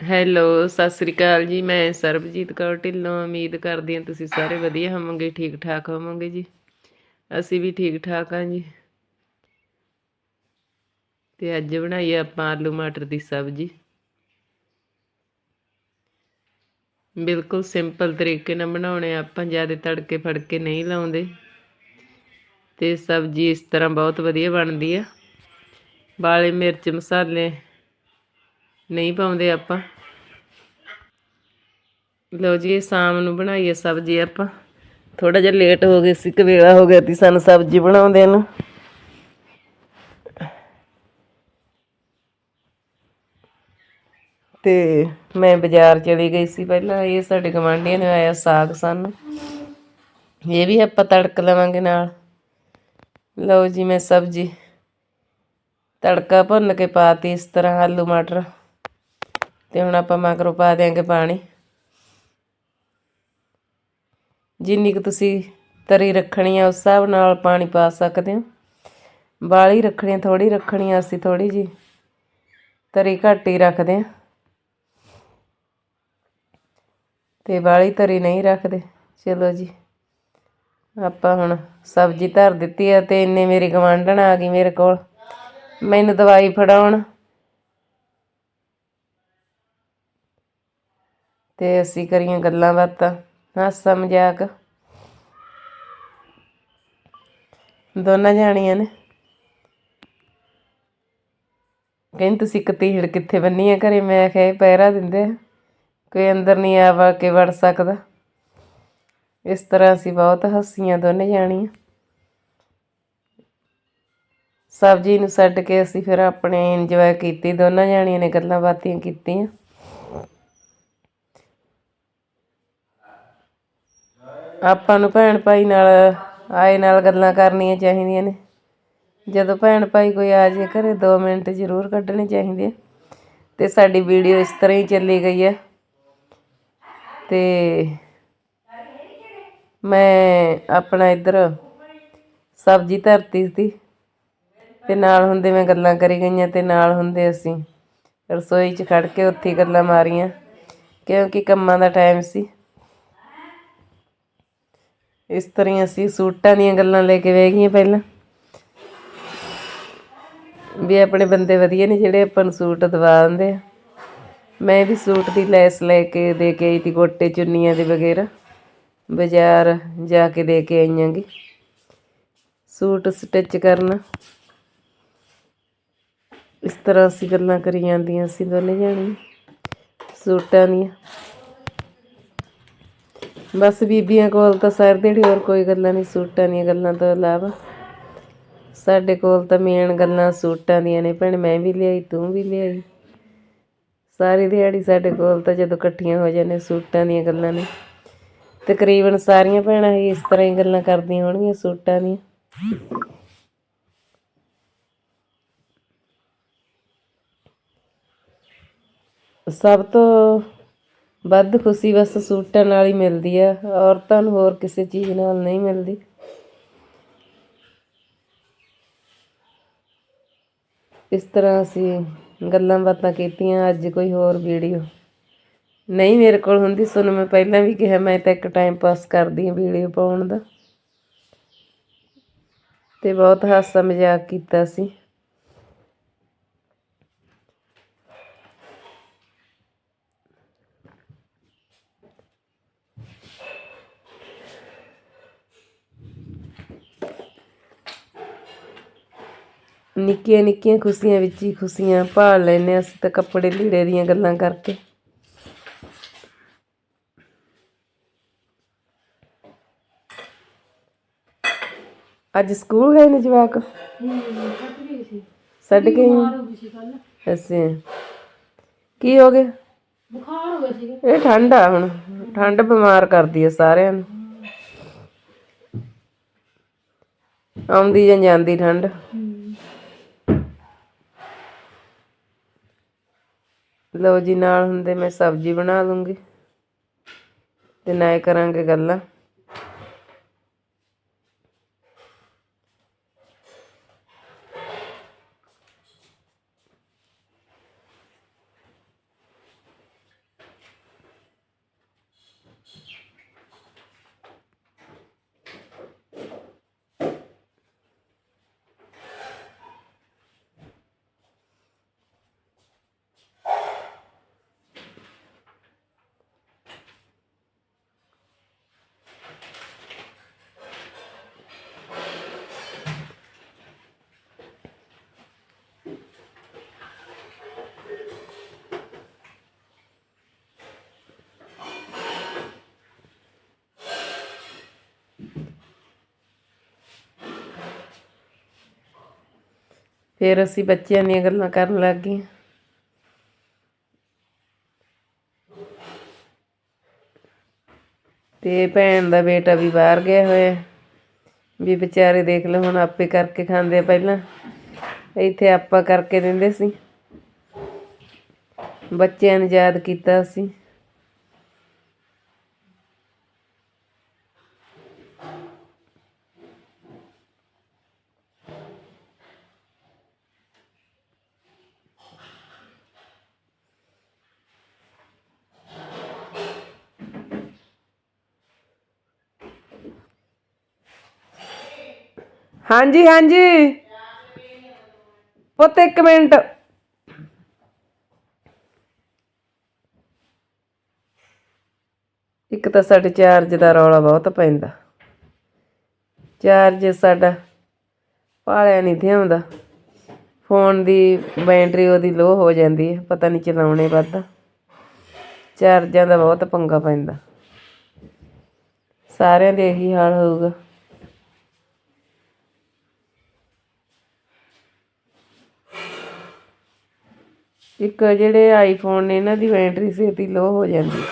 Hello Sat Sri ਅਕਾਲ ਜੀ, ਮੈਂ ਸਰਬਜੀਤ ਕੌਰ ਢਿੱਲੋਂ, ਉਮੀਦ ਕਰਦੀ ਹਾਂ ਤੁਸੀਂ ਸਾਰੇ ਵਧੀਆ ਹੋਵੋਗੇ ਠੀਕ ਠਾਕ ਹੋਵੋਗੇ ਜੀ। ਅਸੀਂ ਵੀ ਠੀਕ ਠਾਕ ਹਾਂ ਜੀ। ਤੇ ਅੱਜ ਬਣਾਈ ਆ ਆਪਾਂ ਆਲੂ ਮਟਰ ਦੀ ਸਬਜ਼ੀ। ਬਿਲਕੁਲ ਸਿੰਪਲ ਤਰੀਕੇ ਨਾਲ ਬਣਾਉਣੇ ਆਪਾਂ ਜ਼ਿਆਦਾ ਤੜਕੇ ਫੜਕੇ ਨਹੀਂ ਲਾਉਂਦੇ। ਤੇ ਸਬਜ਼ੀ ਇਸ ਤਰ੍ਹਾਂ ਬਹੁਤ ਵਧੀਆ ਬਣਦੀ ਆ। ਵਾਲੇ ਮਿਰਚ, ਮਸਾਲੇ ਨਹੀਂ ਪਾਉਂਦੇ ਆਪਾਂ। ਲਓ ਜੀ, ਇਹ ਸ਼ਾਮ ਨੂੰ ਬਣਾਈ ਹੈ ਸਬਜ਼ੀ ਆਪਾਂ। ਥੋੜਾ ਜਿਹਾ ਲੇਟ ਹੋ ਗਏ ਸੀ, ਕਵੇਲਾ ਹੋ ਗਿਆ ਸੀ ਸਾਨੂੰ ਸਬਜ਼ੀ ਬਣਾਉਂਦੇ ਨੂੰ। ਤੇ ਮੈਂ ਬਾਜ਼ਾਰ ਚਲੀ ਗਈ ਸੀ ਪਹਿਲਾਂ, ਇਹ ਸਾਡੇ ਗਵਾਂਢੀਆਂ ਨੇ ਆਇਆ ਸਾਗ ਸਾਨੂੰ। ਇਹ ਵੀ ਆਪਾਂ ਤੜਕ ਲਵਾਂਗੇ ਨਾਲ। ਲਓ ਜੀ, ਮੈਂ ਸਬਜ਼ੀ ਤੜਕਾ ਭੁੰਨ ਕੇ ਪਾਤੀ ਇਸ ਤਰ੍ਹਾਂ ਆਲੂ, ਮਟਰ। ਤੇ ਹੁਣ ਆਪਾਂ ਮਗਰੋਂ ਪਾ ਦਿਆਂਗੇ ਪਾਣੀ। ਜਿੰਨੀ ਕੁ ਤੁਸੀਂ ਤਰੀ ਰੱਖਣੀ ਆ ਉਸ ਹਿਸਾਬ ਨਾਲ ਪਾਣੀ ਪਾ ਸਕਦੇ ਹੋ। ਬਾਲੀ ਰੱਖਣੀ ਥੋੜੀ ਰੱਖਣੀ ਆ ਅਸੀਂ ਥੋੜੀ ਜੀ ਤਰੀ ਘੱਟ ਹੀ ਰੱਖਦੇ ਆ ਤੇ ਬਾਲੀ ਤਰੀ ਨਹੀਂ ਰੱਖਦੇ। ਚਲੋ ਜੀ, ਆਪਾਂ ਹੁਣ ਸਬਜ਼ੀ ਧਰ ਦਿੱਤੀ ਆ ਤੇ ਇੰਨੇ ਮੇਰੀ ਗਵਾਂਢਣ ਆ ਗਈ ਮੇਰੇ ਕੋਲ। ਮੈਨੂੰ ਦਵਾਈ ਫੜਾਉਣ। ਤੇ ਅਸੀਂ ਕਰੀਆਂ ਗੱਲਾਂ ਬਾਤਾਂ। ਹਾਸਾ ਮਜ਼ਾਕ। ਦੋਨਾਂ ਜਾਣੀਆਂ ਨੇ। ਕਹਿੰਦੀ, ਤੁਸੀਂ ਕਤੀੜ ਕਿੱਥੇ ਬੰਨੀ ਆ ਘਰੇ? ਮੈਂ ਕਿਹਾ, ਇਹ ਪਹਿਰਾ ਦਿੰਦੇ ਆ। ਕੋਈ ਅੰਦਰ ਨਹੀਂ ਆਵਾ ਕੇ ਵੜ ਸਕਦਾ। ਇਸ ਤਰ੍ਹਾਂ ਅਸੀਂ ਬਹੁਤ ਹੱਸੀਆਂ ਦੋਨੇ ਜਾਣੀਆਂ। ਸਬਜ਼ੀ ਨੂੰ ਛੱਡ ਕੇ ਅਸੀਂ ਫਿਰ ਆਪਣੇ ਇੰਜੋਏ ਕੀਤੀ, ਦੋਨਾਂ ਜਾਣੀਆਂ ਨੇ ਗੱਲਾਂ ਬਾਤੀਆਂ ਕੀਤੀਆਂ। ਆਪਾਂ ਨੂੰ ਭੈਣ ਭਾਈ ਨਾਲ, ਆਏ ਨਾਲ ਗੱਲਾਂ ਕਰਨੀਆਂ ਚਾਹੀਦੀਆਂ ਨੇ। ਜਦੋਂ ਭੈਣ ਭਾਈ ਕੋਈ ਆ ਜੇ ਘਰੇ 2 ਮਿੰਟ ਜ਼ਰੂਰ ਕੱਢਣੇ ਚਾਹੀਦੇ ਆ। ਤੇ ਸਾਡੀ ਵੀਡੀਓ ਇਸ ਤਰ੍ਹਾਂ ਹੀ ਚੱਲੀ ਗਈ ਹੈ ਤੇ ਮੈਂ ਆਪਣਾ ਇੱਧਰ ਸਬਜ਼ੀ ਧਰਤੀ ਸੀ। ਤੇ ਨਾਲ ਹੁੰਦੇ ਮੈਂ ਗੱਲਾਂ ਕਰੀ ਗਈਆਂ ਤੇ ਨਾਲ ਹੁੰਦੇ ਅਸੀਂ ਰਸੋਈ 'ਚ ਖੜ ਕੇ ਉੱਥੇ ਗੱਲਾਂ ਮਾਰੀਆਂ। ਕਿਉਂਕਿ ਕੰਮਾਂ ਦਾ ਟਾਈਮ ਸੀ। ਇਸ ਤਰ੍ਹਾਂ ਅਸੀਂ ਸੂਟਾਂ ਦੀਆਂ ਗੱਲਾਂ ਲੈ ਕੇ ਬਹਿ ਗਈਆਂ ਪਹਿਲਾਂ। ਵੀ ਆਪਣੇ ਬੰਦੇ ਵਧੀਆ ਨੇ ਜਿਹੜੇ ਆਪਾਂ ਨੂੰ ਸੂਟ ਦਵਾ ਦਿੰਦੇ ਆ। ਮੈਂ ਵੀ ਸੂਟ ਦੀ ਲੈਸ ਲੈ ਕੇ ਦੇ ਕੇ ਆਈ ਤੀ, ਗੋਟੇ ਚੁੰਨੀਆਂ ਦੇ ਵਗੈਰਾ ਬਾਜ਼ਾਰ ਜਾ ਕੇ ਦੇ ਕੇ ਆਈਆਂਗੀ ਸੂਟ ਸਟਿਚ ਕਰਨਾ। ਇਸ ਤਰ੍ਹਾਂ ਅਸੀਂ ਗੱਲਾਂ ਕਰੀ ਜਾਂਦੀਆਂ ਸੀ ਦੋਨੇ ਜਾਣੀ ਸੂਟਾਂ ਦੀਆਂ। ਬਸ ਬੀਬੀਆਂ ਕੋਲ ਤਾਂ ਸਾਰ ਦਿਹਾੜੀ ਹੋਰ ਕੋਈ ਗੱਲਾਂ ਨਹੀਂ, ਸੂਟਾਂ ਦੀਆਂ ਗੱਲਾਂ ਤੋਂ ਇਲਾਵਾ ਸਾਡੇ ਕੋਲ ਤਾਂ ਮੇਨ ਗੱਲਾਂ ਸੂਟਾਂ ਦੀਆਂ ਨੇ ਭੈਣ, ਮੈਂ ਵੀ ਲਿਆਈ, ਤੂੰ ਵੀ ਲਿਆਈ। ਸਾਰੀ ਦਿਹਾੜੀ ਸਾਡੇ ਕੋਲ ਤਾਂ ਜਦੋਂ ਇਕੱਠੀਆਂ ਹੋ ਜਾਂਦੇ ਸੂਟਾਂ ਦੀਆਂ ਗੱਲਾਂ ਨੇ। ਤਕਰੀਬਨ ਸਾਰੀਆਂ ਭੈਣਾਂ ਹੀ ਇਸ ਤਰ੍ਹਾਂ ਹੀ ਗੱਲਾਂ ਕਰਦੀਆਂ ਹੋਣਗੀਆਂ ਸੂਟਾਂ ਦੀਆਂ। ਸਭ ਤੋਂ ਵੱਧ ਖੁਸ਼ੀ ਬਸ ਸੂਟਾਂ ਨਾਲ ਹੀ ਮਿਲਦੀ ਆ, ਔਰਤਾਂ ਨੂੰ ਹੋਰ ਕਿਸੇ ਚੀਜ਼ ਨਾਲ ਨਹੀਂ ਮਿਲਦੀ। ਇਸ ਤਰ੍ਹਾਂ ਅਸੀਂ ਗੱਲਾਂ ਬਾਤਾਂ ਕੀਤੀਆਂ, ਅੱਜ ਕੋਈ ਹੋਰ ਵੀਡੀਓ। ਨਹੀਂ ਮੇਰੇ ਕੋਲ ਹੁੰਦੀ ਸੁਣ ਮੈਂ ਪਹਿਲਾਂ ਵੀ ਕਿਹਾ, ਮੈਂ ਤਾਂ ਇੱਕ ਟਾਈਮ ਪਾਸ ਕਰਦੀ ਹਾਂ ਵੀਡੀਓ ਪਾਉਣ ਦਾ। ਤੇ ਬਹੁਤ ਹਾਸਾ ਮਜ਼ਾਕ ਕੀਤਾ ਸੀ। ਨਿੱਕੀਆਂ ਨਿੱਕੀਆਂ ਖੁਸ਼ੀਆਂ ਵਿੱਚ ਹੀ ਖੁਸ਼ੀਆਂ ਭਾਲ ਲੈਨੇ ਅਸੀਂ ਤਾਂ ਕੱਪੜੇ ਲੀੜੇ ਦੀਆਂ ਗੱਲਾਂ ਕਰਕੇ। ਅੱਜ ਸਕੂਲ ਗਏ ਨੇ ਜਵਾਕ? ਛੱਡ ਕੇ ਆਈ ਕੀ ਹੋ? ਗਿਆ ਬੁਖਾਰ ਹੋ ਗਿਆ? ਸੀ ਇਹ ਠੰਡ ਆ ਹੁਣ। ਠੰਡ ਬਿਮਾਰ ਕਰਦੀ ਆ ਸਾਰਿਆਂ ਨੂੰ। ਆਉਂਦੀ ਜਾਂ ਜਾਂਦੀ ਠੰਡ? ਲਓ ਜੀ ਨਾਲ ਹੁੰਦੇ ਮੈਂ ਸਬਜ਼ੀ ਬਣਾ ਲੂੰਗੀ ਤੇ ਨਾ ਕਰਾਂਗੇ ਗੱਲਾਂ। ਫਿਰ ਅਸੀਂ ਬੱਚਿਆਂ ਦੀਆਂ ਗੱਲਾਂ ਕਰਨ ਲੱਗ ਗਏ। ਤੇ ਭੈਣ ਦਾ ਬੇਟਾ ਵੀ ਬਾਹਰ ਗਿਆ ਹੋਇਆ। ਵੀ ਵਿਚਾਰੇ ਦੇਖ ਲਓ, ਹੁਣ ਆਪੇ ਕਰਕੇ ਖਾਂਦੇ ਆ ਪਹਿਲਾਂ। ਇੱਥੇ ਆਪਾਂ ਕਰਕੇ ਦਿੰਦੇ ਸੀ। ਬੱਚਿਆਂ ਨੂੰ ਯਾਦ ਕੀਤਾ ਸੀ। ਹਾਂਜੀ ਹਾਂਜੀ। ਪੁੱਤ, ਇੱਕ ਮਿੰਟ। ਇੱਕ ਤਾਂ ਸਾਡੇ ਚਾਰਜ ਦਾ ਰੌਲਾ ਬਹੁਤ ਪੈਂਦਾ। ਚਾਰਜ ਸਾਡਾ ਪਾਲਿਆ ਨਹੀਂ ਤੇ ਆਉਂਦਾ। ਫੋਨ ਦੀ ਬੈਟਰੀ ਉਹਦੀ ਲੋ ਹੋ ਜਾਂਦੀ ਹੈ, ਪਤਾ ਨਹੀਂ ਚਲਾਉਣੇ ਵੱਧਦਾ ਚਾਰਜਾਂ ਦਾ ਬਹੁਤ ਪੰਗਾ ਪੈਂਦਾ। ਸਾਰਿਆਂ ਦੇ ਇਹੀ ਹਾਲ ਹੋਊਗਾ। ਇੱਕ ਜਿਹੜੇ ਆਈਫੋਨ ਨੇ, ਇਹਨਾਂ ਦੀ ਬੈਟਰੀ ਛੇਤੀ ਲੋ ਹੋ ਜਾਂਦੀ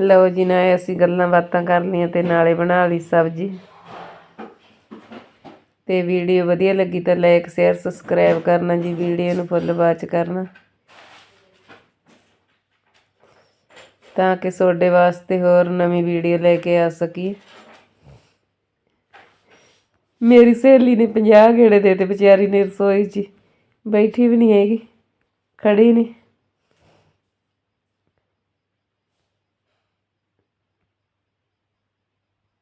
ਲਓ ਜੀ, ਨਾ ਅਸੀਂ ਗੱਲਾਂ ਬਾਤਾਂ ਕਰ ਲਈਆਂ ਤੇ ਨਾਲੇ ਬਣਾ ਲਈ ਸਬਜ਼ੀ। ਤੇ ਵੀਡੀਓ ਵਧੀਆ ਲੱਗੀ ਤਾਂ ਲਾਈਕ ਸ਼ੇਅਰ ਸਬਸਕ੍ਰਾਈਬ ਕਰਨਾ ਜੀ, ਵੀਡੀਓ ਨੂੰ ਫੁੱਲ ਵਾਚ ਕਰਨਾ। ਤਾਂ ਕਿ ਤੁਹਾਡੇ ਵਾਸਤੇ ਹੋਰ ਨਵੀਂ ਵੀਡੀਓ ਲੈ ਕੇ ਆ ਸਕੀਏ। ਮੇਰੀ ਸਹੇਲੀ ਨੇ 50 ਗੇੜੇ ਦੇ ਤੇ ਵਿਚਾਰੀ ਨੇ ਰਸੋਈ 'ਚ ਬੈਠੀ ਵੀ ਨਹੀਂ ਹੈਗੀ, ਖੜੀ ਨਹੀਂ।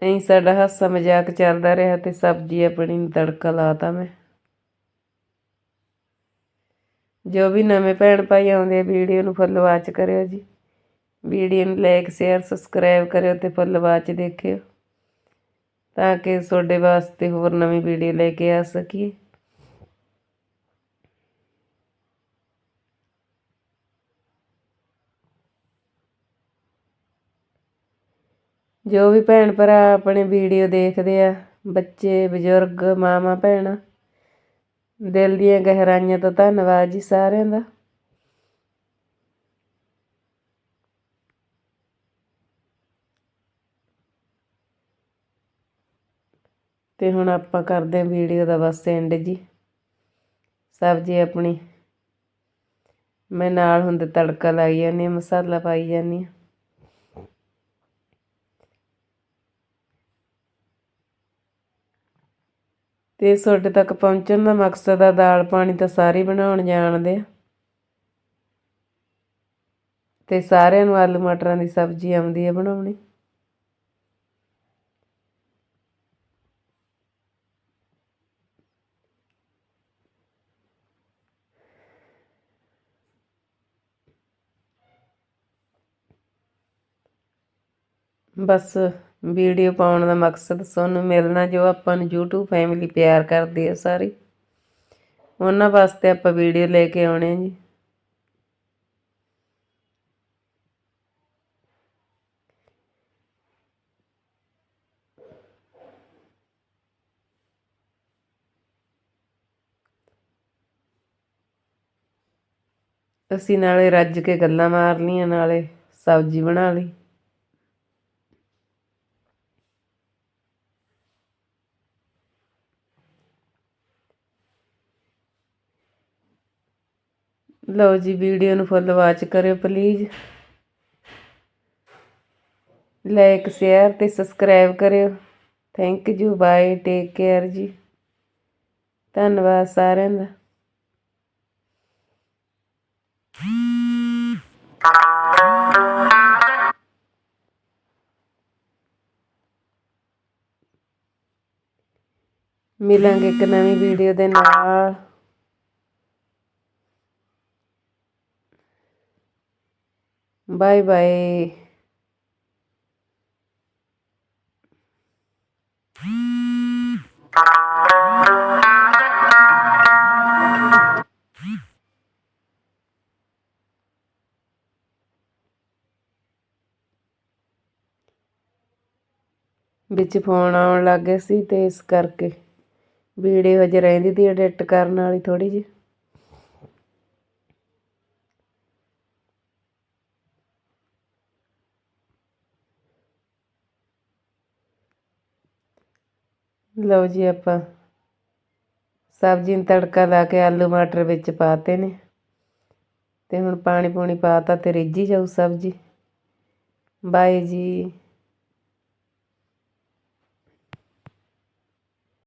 ਐਂ ਸਾਡਾ ਹਾਸਾ ਮਜ਼ਾਕ ਚੱਲਦਾ ਰਿਹਾ ਤੇ ਸਬਜ਼ੀ ਆਪਣੀ ਨੂੰ ਤੜਕਾ ਲਾਤਾ ਮੈਂ। ਜੋ ਵੀ ਨਵੇਂ ਭੈਣ ਭਾਈ ਆਉਂਦੇ ਆ, ਵੀਡੀਓ ਨੂੰ ਫੁੱਲ ਵਾਚ ਕਰਿਓ ਜੀ। ਵੀਡੀਓ ਨੂੰ ਲਾਈਕ ਸ਼ੇਅਰ ਸਬਸਕ੍ਰਾਈਬ ਕਰਿਓ ਤੇ ਫੁੱਲ ਵਾਚ ਦੇਖਿਓ। ਤਾਂ ਕਿ ਤੁਹਾਡੇ ਵਾਸਤੇ ਹੋਰ ਨਵੀਂ ਵੀਡੀਓ ਲੈ ਕੇ ਆ ਸਕੀਏ। ਜੋ ਵੀ ਭੈਣ ਭਰਾ ਆਪਣੇ ਵੀਡੀਓ ਦੇਖਦੇ ਆ, ਬੱਚੇ, ਬਜ਼ੁਰਗ ਮਾਮਾ ਭੈਣਾਂ, ਦਿਲ ਦੀਆਂ ਗਹਿਰਾਈਆਂ ਤੋਂ ਧੰਨਵਾਦ ਜੀ ਸਾਰਿਆਂ ਦਾ। ਤੇ ਹੁਣ ਆਪਾਂ ਕਰਦੇ ਹਾਂ ਵੀਡੀਓ ਦਾ ਬਸ ਐਂਡ ਜੀ। ਸਬਜ਼ੀ ਆਪਣੀ, ਮੈਂ ਨਾਲ ਹੁੰਦੇ ਤੜਕਾ ਲਾਈ ਜਾਂਦੀ ਹਾਂ, ਮਸਾਲਾ ਪਾਈ ਜਾਂਦੀ ਹਾਂ। ਤੇ ਤੁਹਾਡੇ ਤੱਕ ਪਹੁੰਚਣ ਦਾ ਮਕਸਦ ਆ ਦਾਲ ਪਾਣੀ ਤਾਂ ਸਾਰੇ ਬਣਾਉਣ ਜਾਣਦੇ ਆ। ਤੇ ਸਾਰਿਆਂ ਨੂੰ ਆਲੂ ਮਟਰਾਂ ਦੀ ਸਬਜ਼ੀ ਆਉਂਦੀ ਹੈ ਬਣਾਉਣੀ। ਬਸ ਵੀਡੀਓ ਪਾਉਣ ਦਾ ਮਕਸਦ ਤੁਹਾਨੂੰ ਮਿਲਣਾ ਜੋ ਆਪਾਂ ਨੂੰ YouTube ਫੈਮਿਲੀ ਪਿਆਰ ਕਰਦੀ ਹੈ ਸਾਰੀ। ਉਹਨਾਂ ਵਾਸਤੇ ਆਪਾਂ ਵੀਡੀਓ ਲੈ ਕੇ ਆਉਣੇ ਆ ਜੀ। ਅਸੀਂ ਨਾਲੇ ਰੱਜ ਕੇ ਗੱਲਾਂ ਮਾਰ ਲਈਆਂ ਨਾਲੇ ਸਬਜ਼ੀ ਬਣਾ ਲਈ। ਲਓ ਜੀ, ਵੀਡੀਓ ਨੂੰ ਫੁੱਲ ਵਾਚ ਕਰਿਓ ਪਲੀਜ਼ ਲਾਈਕ ਸ਼ੇਅਰ ਤੇ ਸਬਸਕ੍ਰਾਈਬ ਕਰਿਓ। Thank you bye take care ਜੀ। ਧੰਨਵਾਦ ਸਾਰਿਆਂ ਦਾ। ਮਿਲਾਂਗੇ ਇੱਕ ਨਵੀਂ ਵੀਡੀਓ ਦੇ ਨਾਲ। Bye bye. ਵਿੱਚ ਫੋਨ ਆਉਣ ਲੱਗ ਗਏ ਸੀ ਤੇ ਇਸ ਕਰਕੇ ਵੀਡੀਓ ਹਜੇ ਰਹਿੰਦੀ ਤੀ ਐਡਿਟ ਕਰਨ ਵਾਲੀ ਥੋੜੀ ਜਿਹੀ। ਲਓ ਜੀ ਆਪਾਂ ਸਬਜ਼ੀ ਨੂੰ ਤੜਕਾ ਲਾ ਕੇ ਆਲੂ ਮਟਰ ਵਿੱਚ ਪਾਤੇ ਨੇ। ਤੇ ਹੁਣ ਪਾਣੀ ਪੂਣੀ ਪਾਤਾ ਤੇ ਰਿੱਝੀ ਜਾਊ ਸਬਜ਼ੀ। ਬਾਏ ਜੀ।